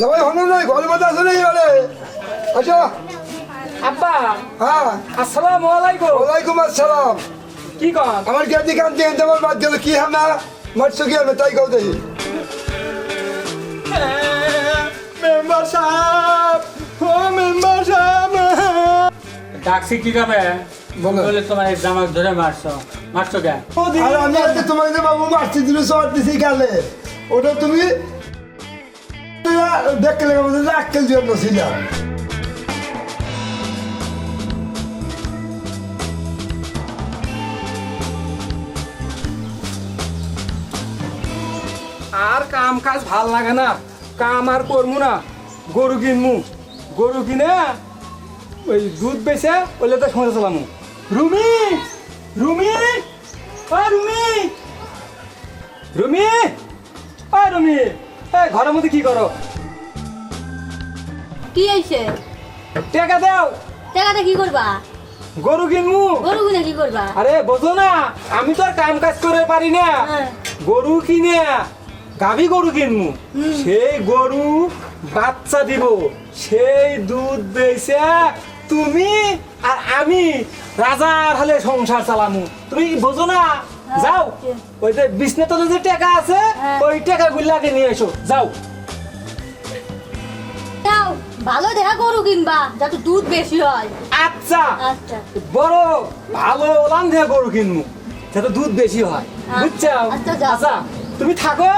জামাই হলো নাই ঘরের মধ্যে আসো নাই এবারে। আচ্ছা। আব্বা হ্যাঁ। আসসালামু আলাইকুম। ওয়ালাইকুম আসসালাম। কি কন আমার গেদি কান্তি এনতে আমার বাদ গেল কি হামনা মারছো কি হবে তাই কও দেখি। মেম্বার সাহেব ও মেম্বার সাহেব। ডাকছি কি কবে বলো। তোমার এই ধরে মারছো। মারছো কে? আর আমি আজকে তোমাকে যে বাবু মারছি দিল শর্ট দিছি কালে ওটা তুমি লেগে বলছে আক্কেল জন্য ছিলাম আর কাম কাজ ভালো লাগে না, কাম আর করমু না, গরু কিনমু। গরু কিনে ওই দুধ বেচে ওইলে তো সময় চালামু। রুমি রুমি ও রুমি। রুমি ও রুমি। ঘরের মধ্যে কি করো? কি হয়েছে? টেকা দাও। টাকাটা কি করবা? গরু কিনমু। গরু গুনে কি করবা? আরে বোঝো না আমি তো আর কাম কাজ করে পারি না। হ্যাঁ। গরু কিনে গাভী গরু কিনমু। সেই গরু বাচ্চা দিব। সেই দুধ বেচে তুমি আর আমি। রাজার হলে সংসার চালামু। তুমি বোঝো না যাও। আচ্ছা। ওই যে বিষ্ণুতলে যে টাকা আছে হ্যাঁ। ওই টাকা গুলাকে নিয়ে এসো। যাও। যাও ভালো দেখা গরু কিনবা যাতে দুধ বেশি হয়। আচ্ছা। আচ্ছা। বড় ভালো ওলান দিয়ে গরু কিনবো যাতে দুধ বেশি হয়। আচ্ছা, বুঝছ? আচ্ছা। আচ্ছা তুমি থাকো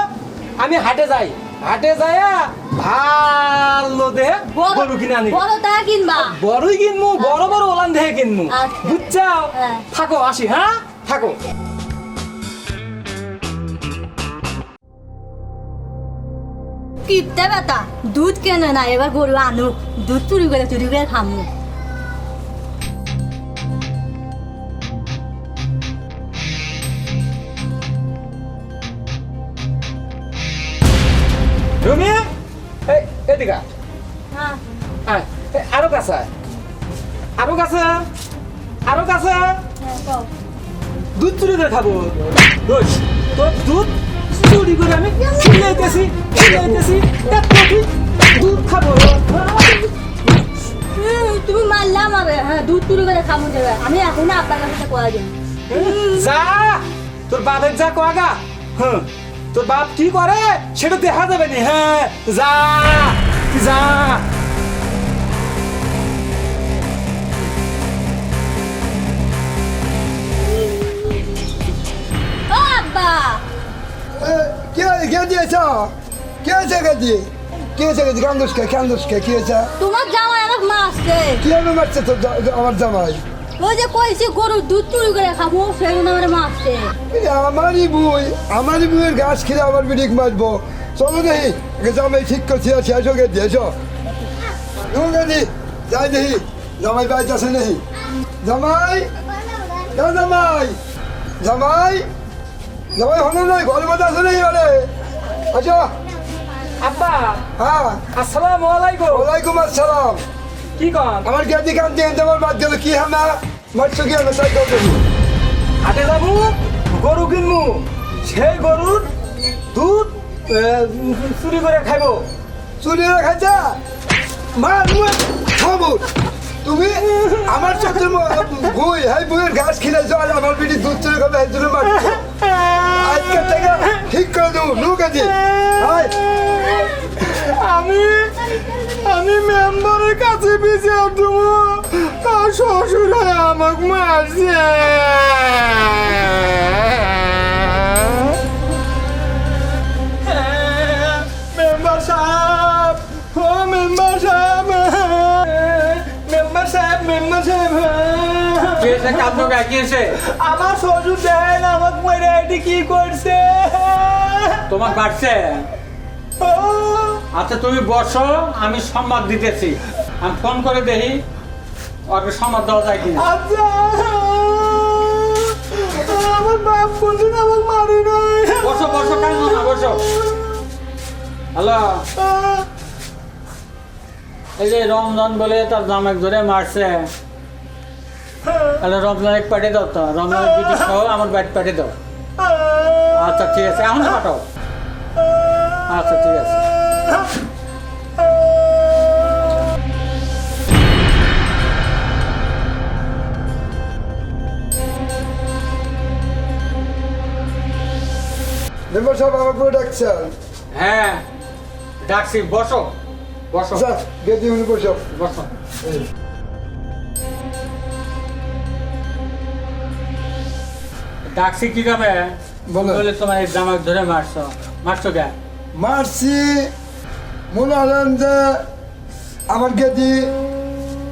আমি হাটে যাই। হাটে যাইয়া ভালো দেহে গরু কিনে আনি। বড় টাকা কিনবা। বড়ই কিনবো বড় বড় ওলান দেহে কিনবো। আচ্ছা। বুঝছ? হ্যাঁ। থাকো আসি হ্যাঁ? থাকো। কিপতে বেটা দুধ কেনে না এবার গরু আনুক দুধ চুরি করে চুরি করে খামু। রুমি এই এদিকে। হ্যাঁ। আরও কাছে আরও কাছে আরও কাছে হ্যাঁ, দুধ চুরি করে খাব। দোষ তোর দুধ চুরি করে আমি খিলাইতেছি খিলাইতেছি দুধ খাব। তুমি মারলে আমারে। হ্যাঁ দুধ চুরি করে খামু দেবে আমি এখন আপনার কাছে কয়া দিন যা তোর বাপের যা কোয়াগা হ্যাঁ তোর বাপ কি করে সেটা দেখা যাবে নি। হ্যাঁ যা যা। কে কে দিয়েছ কে আছে গেদি কে আছে গেদি কান্দুসকে কান্দুসকে কি আছে তোমার জামাই আমাকে মারছে কি হবে মারছে জা- আমার জামাই ওই যে কইছে গরুর দুধ চুরি করে খাব সেই জন্য আমার মারছে আমারই বই আমারই বইয়ের গাছ খেলে আমার বিড়িক মারবো চলো দেখি জামাই ঠিক করছি আছে এসো গে দিয়ে এসো গেদি যাই দেখি জামাই বাইতে আছে নেই জামাই জামাই জামাই জামাই হলো নাই ঘরের মধ্যে আছে নেই এবারে আচ্ছা। আব্বা। হ্যাঁ। আসসালামু আলাইকুম। ওয়ালাইকুম আসসালাম। কি কন আমার গেদি বাদ গেল কি মারছো হাটে যাব গরু কিনবো। সেই গরুর দুধ চুরি করে খাইবো। চুরি খাইছা? মা মুয়ে খাব। তুমি আমার সাথে বই হাই বইয়ের ঘাস খিলাইছো আর আমার বিড়ি দুধ চুরি খাবে এই জন্য মারছো আজকে থেকে ঠিক করে হাই আমি আমি মেম্বারের কাছে বিচার দেব। তার শ্বশুর আমাকে মারছে। কে এসে কাঁদলো কে কি আমার শ্বশুর দেন আমাকে মেরে এটি কি করছে? তোমার বাড়ছে? আচ্ছা তুমি বসো আমি সংবাদ দিতেছি। আমি ফোন করে দেখি ওর সংবাদ দেওয়া যায় কিনা। আচ্ছা। আমার বাপ কোনদিন আমাকে মারে নাই। বসো বসো কেন না বসো। হ্যালো? এই যে রমজান বলে তার জামাক ধরে মারছে। তাহলে রমজানের পাঠিয়ে দাও তো। রমজানের বিটি সহ আমার ব্যাট পাঠিয়ে দাও। আচ্ছা ঠিক আছে। এখন পাঠাও। আচ্ছা ঠিক আছে। হ্যাঁ ডাকছি। বসো। বসো। বসো। বসো। ডাকছি কি কামে বলো। বলে তোমার এই জামাক ধরে মারছো। মারছো কে? মারছি মনে হলেন যে আমার গেদি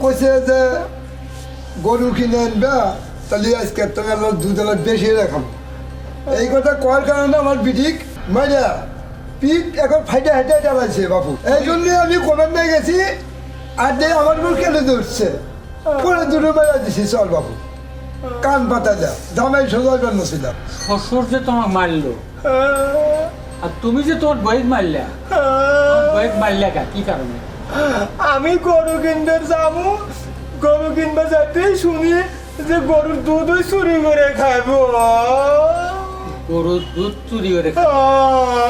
কইছে যে গরু কিনে আনবে তাহলে আজকে তুমি আমার দুধ বেশি রাখাম এই কথা কয়ার কারণে আমার বিটিক মাইরা পিঠ এখন ফাইটে হাইটে চালাইছে বাবু এই জন্য আমি কমেন্ট নিয়ে গেছি আর আমার উপর কেন ধরছে পরে দুটো মেলা দিছি চল বাবু কান পাতা যা জামাই জন্য ছিলাম শ্বশুর যে তোমাকে মারলো। আর তুমি যে তোমার বইক মারলে। বইক মারলে কে কি কারণে? আমি গরু কিনতে যাব গরু কিনতে যাতেই শুনি যে গরুর দুধ ওই চুরি করে খাব গরুর দুধ চুরি করে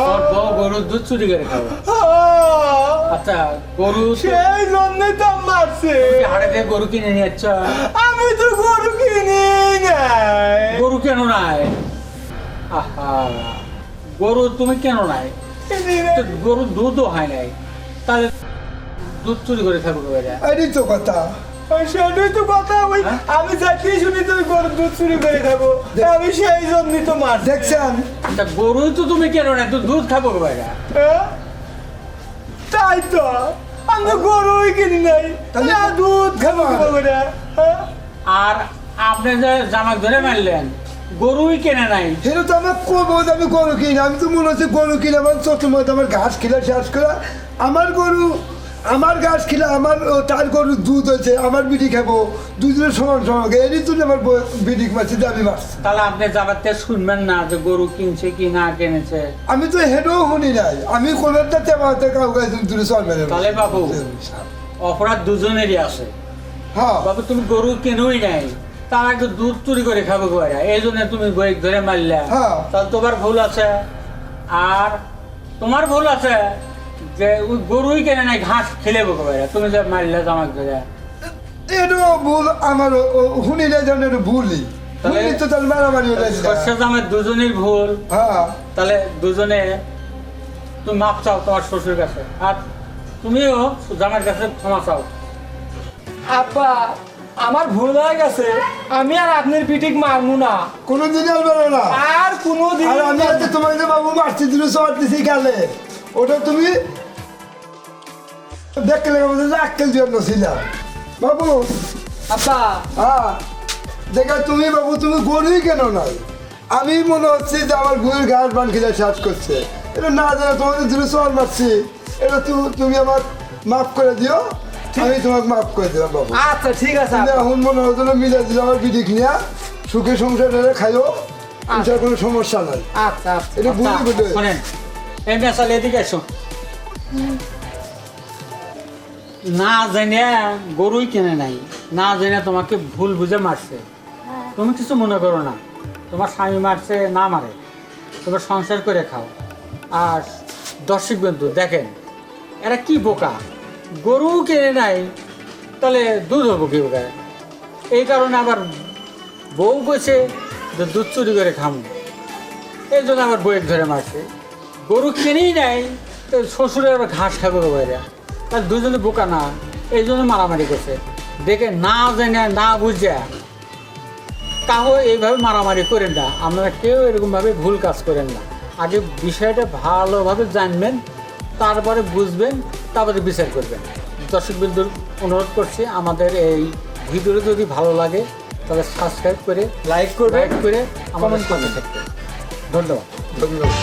তোর বউ গরুর দুধ চুরি করে খাব আচ্ছা গরু সেই জন্যই তো মারছে। তুমি কি হাটে থেকে গরু কিনে নিয়ে যাচ্ছ। আমি তো গরু কিনি নাই। গরু কেন নাই? আহা গরু তুমি কেন নাই? গরুর দুধও হয় নাই। তাহলে দুধ চুরি করে খাব তো কথা। সেটাই তো কথা। ওই হ্যাঁ? আমি যাতেই শুনি তো ওই গরুর দুধ চুরি করে খাব। আমি সেই জন্যই তো মারছি। দেখছেন? গরু তো তুমি কেন নাই? তো দুধ খাব হ্যাঁ? তাই তো আমি তো গরুই কিনি নাই। তাহলে- দুধ খাব করে হ্যাঁ? আর আপনি যে জামাক ধরে মারলেন গরুই কেনে নাই। সেটা তো আমার করব যে আমি গরু কিনি আমি তো মনে হচ্ছে গরু কিনে আমার চতুর্থ আমার ঘাস খিলা শেষ করা আমার গরু আমার গাছ খিলা আমার তার গরু দুধ হয়েছে আমার বিড়ি খাব। দুধের সমান সমান এরই তুলে আমার বিড়ি মারছি দাবি মারছি তাহলে আপনি থেকে শুনবেন না যে গরু কিনছে কি না কিনেছে। আমি তো হেঁটেও শুনি নাই আমি কোনো একটা তেমাতে কাউকে দূরে চলবে তাহলে বাবু অপরাধ দুজনেরই আছে। হ্যাঁ। বাবু তুমি গরু কেনই নাই তার আগে দুধ চুরি করে খাব গোয়ারা এই জন্য তুমি বই ধরে মারলে। হ্যাঁ। তাহলে তোমার ভুল আছে। আর তোমার ভুল আছে যে ওই গরুই কেনে নাই ঘাস খেলে তুমি যে মারলে জামাক ধরে। এটাও ভুল আমার যেন এটা ভুলই। ভুলই তো তার মারামারি হয়ে সর্ষে জামের দুজনের ভুল। হ্যাঁ। তাহলে দুজনে তুমি মাপ চাও তোমার শ্বশুর কাছে। আর তুমিও জামার কাছে ক্ষমা চাও। আপা আমার ভুল হয়ে গেছে। আমি আর আপনার পিঠিক মারমু না। কোনোদিন আর না। আর কোনোদিন আর আমি তোমাকে যে বাবু মারছি দিল সবার দিছি গেলে ওটা তুমি দেখতে লেগে আক্কেল জন্য ছিলাম বাবু। আপা হ্যাঁ। দেখা তুমি বাবু তুমি গরুই কেন নাই আমি মনে হচ্ছে যে আমার বইয়ের ঘাস বান খিলে করছে। এটা না জানা তোমাদের দিল সবার মারছি। এটা তুমি আমার মাফ করে দিও। আমি তোমাকে মাফ করে দিলাম বাবু। আচ্ছা ঠিক আছে তুমি এখন মনে হতো মিলে দিলে আমার বিড়ি কিনিয়া। সুখে সংসার খাইও। এটার কোনো সমস্যা নাই। আচ্ছা আচ্ছা এটা আচ্ছা, এই মেসাল এদিকে এসো না জেনে গরুই কেনে নাই না জেনে তোমাকে ভুল বুঝে মারছে। তুমি কিছু মনে করো না তোমার স্বামী মারছে না মারে। তোমার সংসার করে খাও। আর দর্শক বন্ধু দেখেন এরা কি বোকা? গরু কেনে নাই তাহলে দুধ হব কি বোকা এই কারণে আবার বউ যে দুধ চুরি করে খাম। এই জন্য আমার বইয়ের ধরে মারছে। গরু কিনেই নাই তো শ্বশুরের আবার ঘাস খাবে বাইরে তার দুজনে বোকা না এই জন্য মারামারি করছে। দেখে না জেনে না বুঝে কাহো এইভাবে মারামারি করেন না। আপনারা কেউ এরকমভাবে ভুল কাজ করেন না। আগে বিষয়টা ভালোভাবে জানবেন তারপরে বুঝবেন তারপরে বিচার করবেন। দর্শক বিন্দুর অনুরোধ করছি আমাদের এই ভিডিওটা যদি ভালো লাগে তাহলে সাবস্ক্রাইব করে লাইক লাইক করে আমাদের সাথে থাকবেন। ধন্যবাদ। ধন্যবাদ।